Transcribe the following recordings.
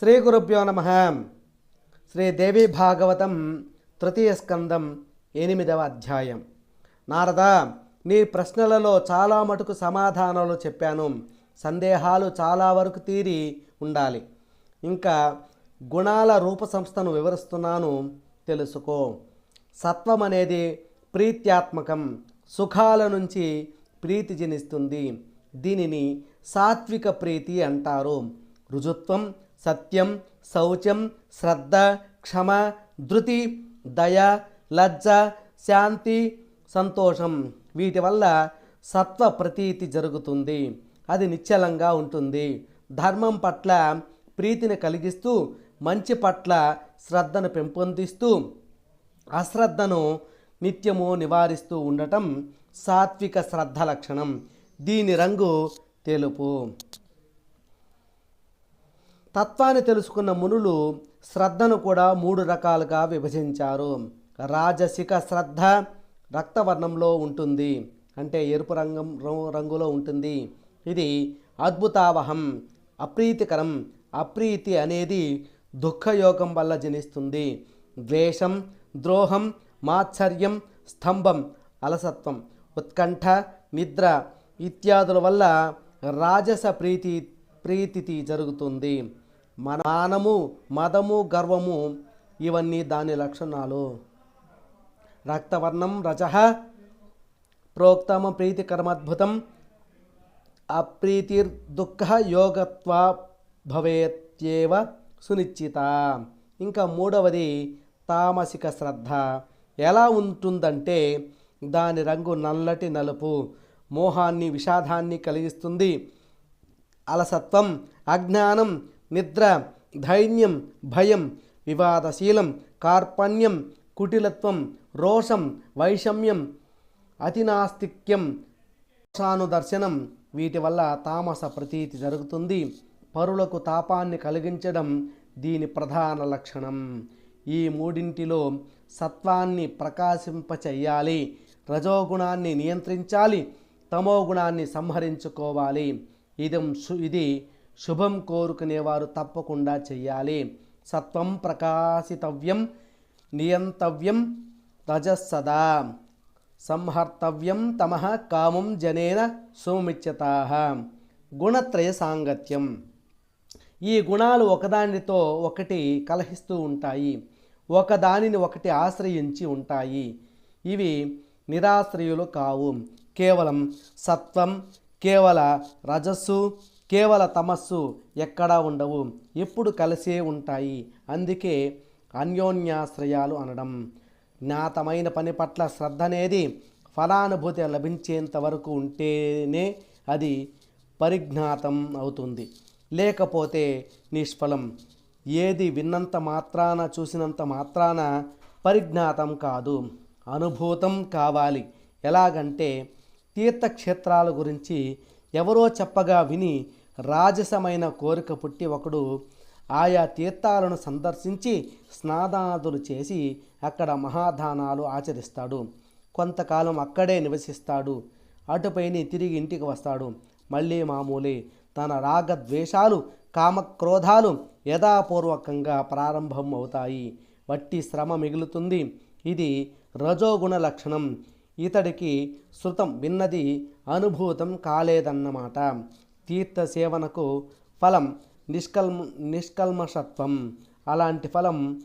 శ్రీ గురుభ్యో నమ. శ్రీ దేవి భాగవతం తృతీయ స్కందం ఎనిమిదవ అధ్యాయం. నారద నీ ప్రశ్నలలో చాలా మటుకు సమాధానాలు చెప్పాను. సందేహాలు చాలా వరకు తీరి ఉండాలి. ఇంకా గుణాల రూప సంస్థను వివరిస్తున్నాను. తెలుసుకో. సత్వం అనేది ప్రీత్యాత్మకం సుఖాల నుంచి ప్రీతి జనిస్తుంది. దీనిని సాత్విక ప్రీతి అంటారు. రుజుత్వం సత్యం శౌచం శ్రద్ధ క్షమ ధృతి దయ లజ్జ శాంతి సంతోషం. వీటి వల్ల సత్వ ప్రతీతి జరుగుతుంది. అది నిశ్చలంగా ఉంటుంది. ధర్మం పట్ల ప్రీతిని కలిగిస్తూ మంచి పట్ల శ్రద్ధను పెంపొందిస్తూ అశ్రద్ధను నిత్యము నివారిస్తూ ఉండటం సాత్విక శ్రద్ధ లక్షణం. దీని రంగు తెలుపు. తత్వాన్ని తెలుసుకున్న మునులు శ్రద్ధను కూడా మూడు రకాలుగా విభజించారు. రాజసిక శ్రద్ధ రక్తవర్ణంలో ఉంటుంది. అంటే ఎరుపు రంగం రం- రంగులో ఉంటుంది. ఇది అద్భుతావహం అప్రీతికరం. అప్రీతి అనేది దుఃఖయోగం వల్ల జనిస్తుంది. ద్వేషం ద్రోహం మాత్సర్యం స్తంభం అలసత్వం ఉత్కంఠ నిద్ర ఇత్యాదుల వల్ల రాజస ప్రీతి ప్రీతి జరుగుతుంది. మానము మదము గర్వము ఇవన్నీ దాని లక్షణాలు. రక్తవర్ణం రజ ప్రోక్తమ ప్రీతికరమద్భుతం అప్రీతిర్దుఃఖ యోగత్వా భవేత్యేవ సునిశ్చిత. ఇంకా మూడవది తామసిక శ్రద్ధ. ఎలా ఉంటుందంటే దాని రంగు నల్లటి నలుపు మోహాన్ని విషాదాన్ని కలిగిస్తుంది. అలసత్వం అజ్ఞానం నిద్ర ధైన్యం భయం వివాదశీలం కార్పణ్యం కుటిలత్వం రోషం వైషమ్యం అతినాస్తిక్యం దర్శనం వీటి వల్ల తామస ప్రతీతి జరుగుతుంది. పరులకు తాపాన్ని కలిగించడం దీని ప్రధాన లక్షణం. ఈ మూడింటిలో సత్వాన్ని ప్రకాశింపచేయాలి రజోగుణాన్ని నియంత్రించాలి తమో గుణాన్ని సంహరించుకోవాలి. ఇది ఇది శుభం కోరుకునేవారు తప్పకుండా చేయాలి సత్వం ప్రకాశితవ్యం నియంతవ్యం రజస్సదా సంహర్తవ్యం తమ కామం జనేన సోమిత్యతా గుణత్రయ సాంగత్యం. ఈ గుణాలు ఒకదానితో ఒకటి కలహిస్తూ ఉంటాయి. ఒకదానిని ఒకటి ఆశ్రయించి ఉంటాయి. ఇవి నిరాశ్రయులు కావు. కేవలం సత్వం కేవల రజస్సు కేవల తమస్సు ఎక్కడా ఉండవు ఎప్పుడు కలిసే ఉంటాయి. అందుకే అన్యోన్యాశ్రయాలు అనడం. జ్ఞాతమైన పని పట్ల శ్రద్ధ అనేది ఫలానుభూతి లభించేంత వరకు ఉంటేనే అది పరిజ్ఞాతం అవుతుంది. లేకపోతే నిష్ఫలం. ఏది విన్నంత మాత్రాన చూసినంత మాత్రాన పరిజ్ఞాతం కాదు. అనుభూతం కావాలి. ఎలాగంటే తీర్థక్షేత్రాల గురించి ఎవరో చెప్పగా విని రాజసమైన కోరిక పుట్టి ఒకడు ఆయా తీర్థాలను సందర్శించి స్నానాదులు చేసి అక్కడ మహాదానాలు ఆచరిస్తాడు. కొంతకాలం అక్కడే నివసిస్తాడు. అటుపైని తిరిగి ఇంటికి వస్తాడు. మళ్ళీ మామూలే తన రాగద్వేషాలు కామక్రోధాలు యథాపూర్వకంగా ప్రారంభం అవుతాయి వట్టి శ్రమ మిగులుతుంది. ఇది రజోగుణ లక్షణం. ఇతడికి శృతం విన్నది అనుభూతం కాలేదన్నమాట. తీర్థ సేవనకు ఫలం నిష్కల్మ నిష్కల్మషత్వం. అలాంటి ఫలం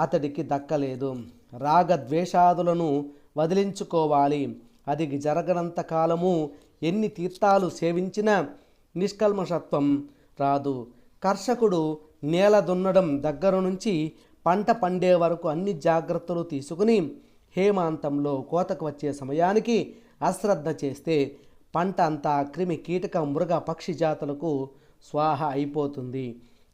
అతడికి దక్కలేదు. రాగద్వేషాదులను వదిలించుకోవాలి. అది జరగనంత కాలము ఎన్ని తీర్థాలు సేవించినా నిష్కల్మషత్వం రాదు. కర్షకుడు నేల దున్నడం దగ్గర నుంచి పంట పండే వరకు అన్ని జాగ్రత్తలు తీసుకుని హేమాంతంలో కోతకు వచ్చే సమయానికి అశ్రద్ధ చేస్తే పంట అంతా క్రిమి కీటక మృగ పక్షి జాతులకు స్వాహ అయిపోతుంది.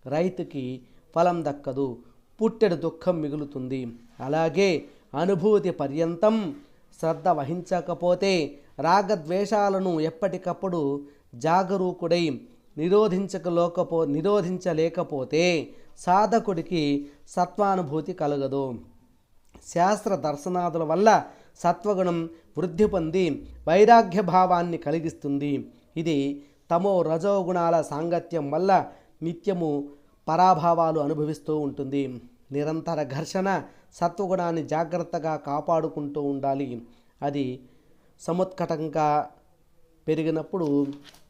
రైతుకి ఫలం దక్కదు పుట్టెడు దుఃఖం మిగులుతుంది. అలాగే అనుభూతి పర్యంతం శ్రద్ధ వహించకపోతే రాగద్వేషాలను ఎప్పటికప్పుడు జాగరూకుడై నిరోధించకలోకపో నిరోధించలేకపోతే సాధకుడికి సత్వానుభూతి కలగదు. శాస్త్ర దర్శనాదుల వల్ల సత్వగుణం వృద్ధి పొంది వైరాగ్య భావాన్ని కలిగిస్తుంది. ఇది తమో రజోగుణాల సాంగత్యం వల్ల నిత్యము పరాభావాలు అనుభవిస్తూ ఉంటుంది. నిరంతర ఘర్షణ సత్వగుణాన్ని జాగ్రత్తగా కాపాడుకుంటూ ఉండాలి. అది సముత్కటంగా పెరిగినప్పుడు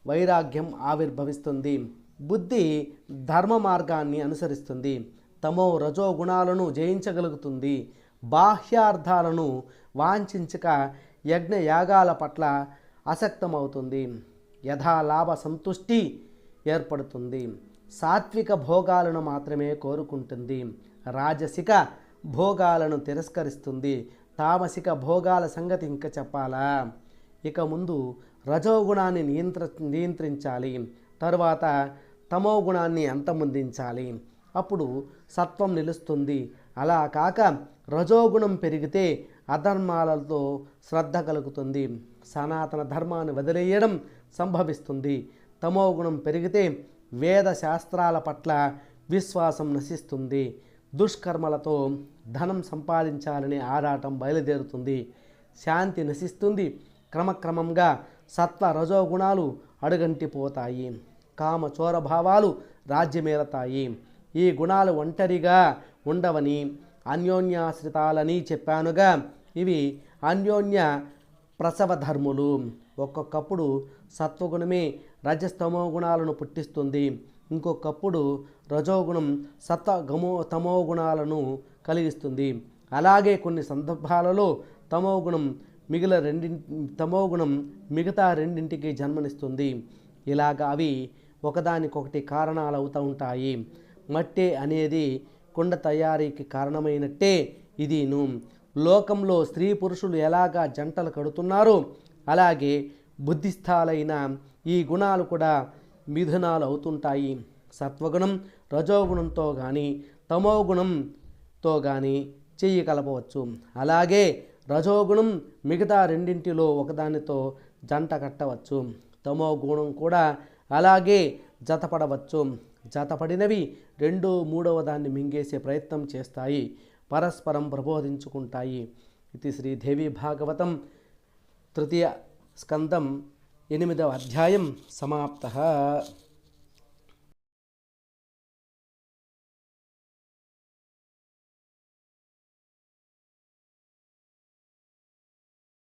వైరాగ్యం ఆవిర్భవిస్తుంది. బుద్ధి ధర్మ మార్గాన్ని అనుసరిస్తుంది. తమో రజో గుణాలను జయించగలుగుతుంది. బాహ్యార్థాలను వాంఛించక యజ్ఞ యాగాల పట్ల అసక్తమవుతుంది యథాలాభ సంతుష్టి ఏర్పడుతుంది. సాత్విక భోగాలను మాత్రమే కోరుకుంటుంది. రాజసిక భోగాలను తిరస్కరిస్తుంది. తామసిక భోగాల సంగతి ఇంకా చెప్పాలా? ఇక ముందు రజోగుణాన్ని నియంత్ర నియంత్రించాలి. తరువాత తమో గుణాన్ని అంతమొందించాలి. అప్పుడు సత్వం నిలుస్తుంది. అలా కాక రజోగుణం పెరిగితే అధర్మాలతో శ్రద్ధ కలుగుతుంది. సనాతన ధర్మాన్ని వదిలేయడం సంభవిస్తుంది. తమో గుణం పెరిగితే వేద శాస్త్రాల పట్ల విశ్వాసం నశిస్తుంది. దుష్కర్మలతో ధనం సంపాదించాలనే ఆరాటం బయలుదేరుతుంది. శాంతి నశిస్తుంది. క్రమక్రమంగా సత్వ రజోగుణాలు అడుగంటిపోతాయి. కామ చోర భావాలు రాజ్యమేరతాయి. ఈ గుణాలు ఒంటరిగా ఉండవని అన్యోన్యాశ్రితాలని చెప్పానుగా ఇవి అన్యోన్య ప్రసవ ధర్ములు. ఒక్కొక్కప్పుడు సత్వగుణమే రజస్తమో గుణాలను పుట్టిస్తుంది. ఇంకొకప్పుడు రజోగుణం సత్వ గమో తమో గుణాలను కలిగిస్తుంది. అలాగే కొన్ని సందర్భాలలో తమో గుణం మిగిలిన రెండింటి తమో గుణం మిగతా రెండింటికి జన్మనిస్తుంది. ఇలాగ అవి ఒకదానికొకటి కారణాలు అవుతూ ఉంటాయి. మట్టి అనేది కుండ తయారీకి కారణమైనట్టే ఇదిను. లోకంలో స్త్రీ పురుషులు ఎలాగా జంటలు కడుతున్నారో? అలాగే బుద్ధిస్థాలైన ఈ గుణాలు కూడా మిథునాలు అవుతుంటాయి. సత్వగుణం రజోగుణంతో కానీ తమోగుణంతో కానీ చెయ్యి కలపవచ్చు. అలాగే రజోగుణం మిగతా రెండింటిలో ఒకదానితో జంట కట్టవచ్చు. తమో గుణం కూడా అలాగే జతపడవచ్చు. జతపడినవి రెండో మూడవ దాన్ని మింగేసే ప్రయత్నం చేస్తాయి. పరస్పరం ప్రబోధించుకుంటాయి. ఇది శ్రీదేవి భాగవతం తృతీయ స్కందం ఎనిమిదవ అధ్యాయం సమాప్త.